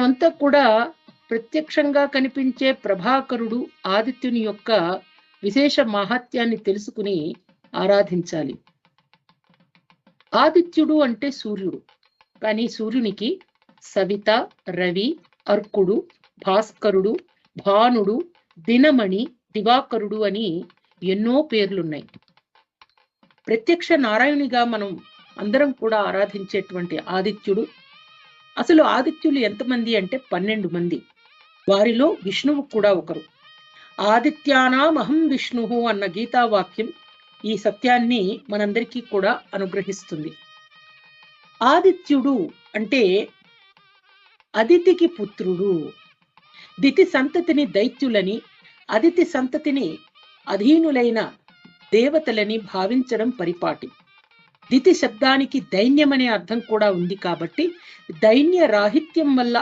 అంతా కూడా ప్రత్యక్షంగా కనిపించే ప్రభాకరుడు ఆదిత్యుని యొక్క విశేష మహత్యాన్ని తెలుసుకుని ఆరాధించాలి. ఆదిత్యుడు అంటే సూర్యుడు కానీ సూర్యునికి సవిత రవి అర్కుడు భాస్కరుడు భానుడు దినమణి దివాకరుడు అని ఎన్నో పేర్లున్నాయి. ప్రత్యక్ష నారాయణునిగా మనం అందరం కూడా ఆరాధించేటువంటి ఆదిత్యుడు అసలు ఆదిత్యులు ఎంతమంది అంటే పన్నెండు మంది. వారిలో విష్ణువు కూడా ఒకరు. ఆదిత్యానామహం విష్ణు అన్న గీతావాక్యం ఈ సత్యాన్ని మనందరికీ కూడా అనుగ్రహిస్తుంది. ఆదిత్యుడు అంటే అదితికి పుత్రుడు. దితి సంతతిని దైత్యులని అదితి సంతతిని అధీనులైన దేవతలని భావించడం పరిపాటి. దితి శబ్దానికి దైన్యమనే అర్థం కూడా ఉంది కాబట్టి దైన్య రాహిత్యం వల్ల